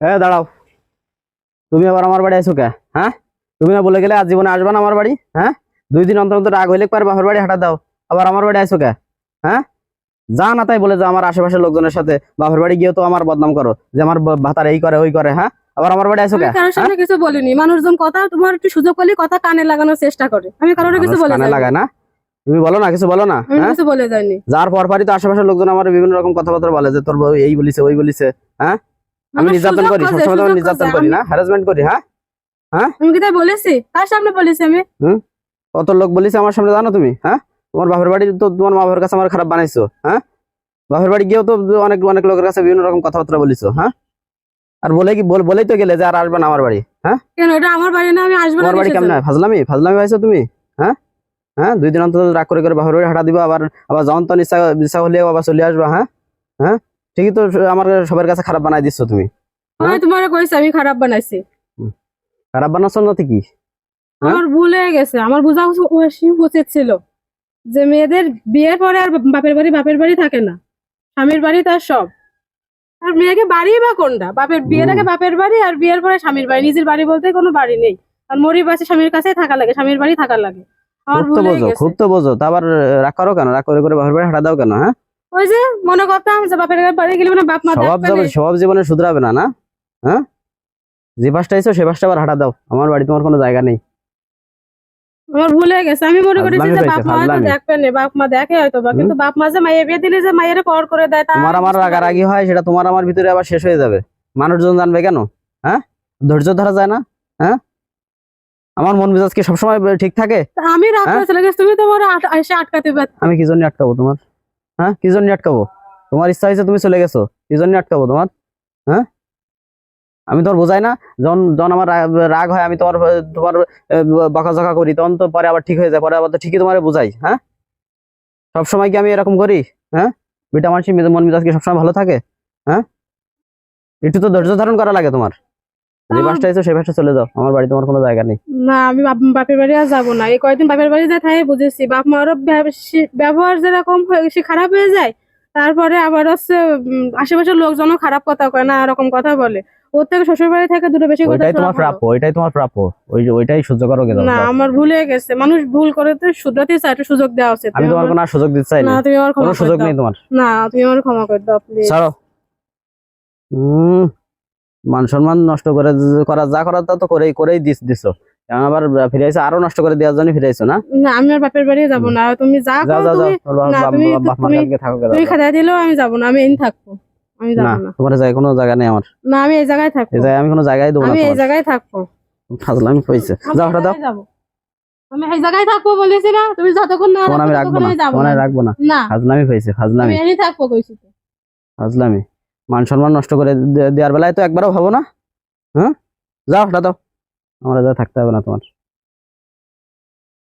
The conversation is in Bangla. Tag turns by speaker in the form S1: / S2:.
S1: এ দাঁড়াও। তুমি আবার আমার বাড়ি আসো কে? হ্যাঁ? তুমি না বলে গেলে আজ জীবনে আসবা না আমার বাড়ি? হ্যাঁ? দুই দিন অন্তর অন্তর রাগ হইলে পার বাপের বাড়ি হাঁটা দাও। আবার আমার বাড়ি আইছো কে? হ্যাঁ? যা না তাই বলে যে আমার আশেপাশের লোকজনের সাথে। বাপের বাড়ি গিয়ে তো আমার বদনাম করো যে আমার ভাতার এই করে ওই করে হ্যাঁ? আবার আমার বাড়ি
S2: আমি কারোর সামনে কিছু বলিনি। মানুষজন কথা তোমার একটু সুযোগ পেলে কথা কানে লাগানোর চেষ্টা করে। আমি কারোর কিছু বলে
S1: কানে। লাগায় না? তুমি বলো না কিছু বলো না হ্যাঁ?
S2: কিছু বলে যায়নি
S1: যার পরপরই তো আশেপাশের লোকজন আমার বিভিন্ন রকম কথাবার্তা বলে যে তোর বউ এই বলিছে ওই বলিছে হ্যাঁ? আমি নির্যাতন করি সবসময় তোমার নির্যাতন করি না হ্যারাসমেন্ট করি হ্যাঁ? হ্যাঁ?
S2: আমি কি তাই বলেছি? কার সামনে বলেছি আমি?
S1: কত লোক বলিছে আমার সামনে জানো তুমি হ্যাঁ? তোমার বাপের বাড়ি তো তোমার মা বাবার কাছে আমার খারাপ বানাইছো হ্যাঁ? বাপের বাড়ি গিয়েও তো অনেক অনেক লোকের কাছে বিভিন্ন রকম কথাবার্তা বলিছো হ্যাঁ? আর বলে কি বল- বলেই তো গেলে যে আর আসবে না আমার বাড়ি হ্যাঁ?
S2: কেন এটা আমার বাড়ি না আমি আসব না
S1: তোমার বাড়ি কেমন? ফাজলামি ফাজলামি পাইছো তুমি হ্যাঁ? হ্যাঁ? দুই দিন অন্তত রাগ করে করে বাপের বাড়ি হাঁটা দিবা আবার আবার যখন তখন ইচ্ছা ইচ্ছা হলে আবার চলে আসবা হ্যাঁ? হ্যাঁ? ঠিকই তো আমার সবার কাছে খারাপ বানাই দিচ্ছ তুমি। হ্যাঁ?
S2: আমি তোমার কইছি আমি খারাপ বানাইছি।
S1: খারাপ বানাচ্ছ না কি হ্যাঁ?
S2: আমার ভুল হয়ে গেছে। আমার বোঝা উচিত- ছিল যে মেয়েদের বিয়ের পরে আর বাপের বাড়ি বাপের বাড়ি থাকে না। স্বামীর বাড়ি তার সব। আর মেয়েকে বাড়ি বা কোনটা? বাপের বিয়ের আগে বাপের বাড়ি আর বিয়ের পরে স্বামীর বাড়ি। নিজের বাড়ি বলতে কোনো বাড়ি নেই। আর মরি বাসে স্বামীর কাছেই থাকা লাগে স্বামীর বাড়ি থাকা লাগে। আমার
S1: খুব তো বোঝো খুব তো বোঝো। তা আবার রাগ করো কেন? রাগ করে করে বাপের বাড়ি হাঁটা দাও কেন হ্যাঁ?
S2: ওই যে মনে করতাম যে বাপের বাড়ি গেলে মানে বাপ মা
S1: স্বভাব। স্বভাব জীবনে শুধরাবে না না? হ্যাঁ? যে পাশটা এসো সে পাশটা আবার হাঁটা দাও। আমার বাড়ি তোমার কোনো জায়গা নেই।
S2: আমার ভুল গেছে। আমি মনে করেছি যে বাপ মা দেখবে না বাপ মা দেখে হয়তো বা। কিন্তু বাপ মা যে মাইয়ে বিয়ে দিলে যে মাইয়ের পর করে দেয়
S1: তোমার আমার
S2: পারি
S1: রাগারাগি হয় সেটা তোমার আমার ভিতরে আবার শেষ হয়ে যাবে। মানুষজন জানবে কেন? হ্যাঁ? ধৈর্য ধরা যায় না? হ্যাঁ? আমার মন মেজাজ কি সবসময় ঠিক থাকে?
S2: আমি রাগ? করে চলে গেছি তুমি তোমার এসে আটকাতে পারতে
S1: আমি কি জন্য আটকাবো তোমার? হ্যাঁ? কি জন্য আটকাবো? তোমার ইচ্ছা হয়েছে তুমি চলে গেছো কি জন্য আটকাবো তোমার হ্যাঁ? আমি তোমার বোঝাই না যখন যখন আমার রাগ হয় আমি তোমার তোমার বকাঝকা করি তখন তো পরে আবার ঠিক হয়ে যায় পরে আবার তো ঠিকই তোমার বোঝাই হ্যাঁ? সবসময় কি আমি এরকম করি হ্যাঁ? বিটা মেজাজ- মন মেজাজ কি সবসময় ভালো থাকে হ্যাঁ? একটু তো ধৈর্য ধারণ করা লাগে তোমার। যে বাসটা এসো সেই বাসটা চলে যাও আমার বাড়ি তোমার কোনো জায়গা নেই।
S2: না আমি বাপ- বাপের বাড়ি আর যাব না। এই কয়েকদিন বাপের বাড়ি যা থাকে বুঝেছি। বাপ মারও ব্যব- ব্যবহার যেরকম হয়ে সে খারাপ হয়ে যায় তারপরে আবার হচ্ছে আশেপাশের লোকজনও খারাপ কথা কয় না এরকম কথা বলে। ওর থেকে শ্বশুর বাড়ি থেকে দুটো বেশি কথা
S1: তোমার। প্রাপ্য ওইটাই তোমার প্রাপ্য। ওই ওইটাই সহ্য করো
S2: না আমার ভুল হয়ে গেছে। মানুষ ভুল করে তো শুধরাতে চায় একটু সুযোগ দেওয়া উচিত।
S1: আমি তোমার কোনো সুযোগ দিতে চাই
S2: না তুমি আমার
S1: কোনো সুযোগ নেই তোমার।
S2: না তুমি আমার ক্ষমা করে দাও প্লিজ
S1: ছাড়ো। মান সম্মান নষ্ট করে করা যা করার তা তো করেই করেই দিস দিছো। এখন আবার ফিরে আরও নষ্ট করে দেওয়ার জন্য ফিরে আইসো না?
S2: না আমি আর বাপের বাড়ি যাব না। তুমি যা
S1: যাও
S2: করো তুমি না, তুমি- তুমি-
S1: থাকো
S2: তুমি খাতা দিলেও আমি যাব না আমি এই থাকব। আমি যাব না
S1: তোমার জায়গায় কোনো জায়গা নেই আমার।
S2: না আমি এই জায়গায় থাকব।
S1: এই জায়গায় আমি কোনো জায়গায় দেবো না
S2: আমি এই জায়গায় থাকব।
S1: ফাজলামি
S2: আমি
S1: যাও হঠাৎ দাও।
S2: আমি এই জায়গায় থাকব বলেছি না তুমি যতক্ষণ না
S1: তোমার আমি রাখব না তোমার রাখব না। ফাজলামি পাইছে
S2: আমি
S1: ফাজলামি
S2: থাকব কইছি তো।
S1: ফাজলামি। মান সম্মান নষ্ট করে দেওয়ার বেলায় তো একবারও ভাবো না। হ্যাঁ? যাও হঠাৎ দাও। আমার যা থাকতে হবে না তোমার।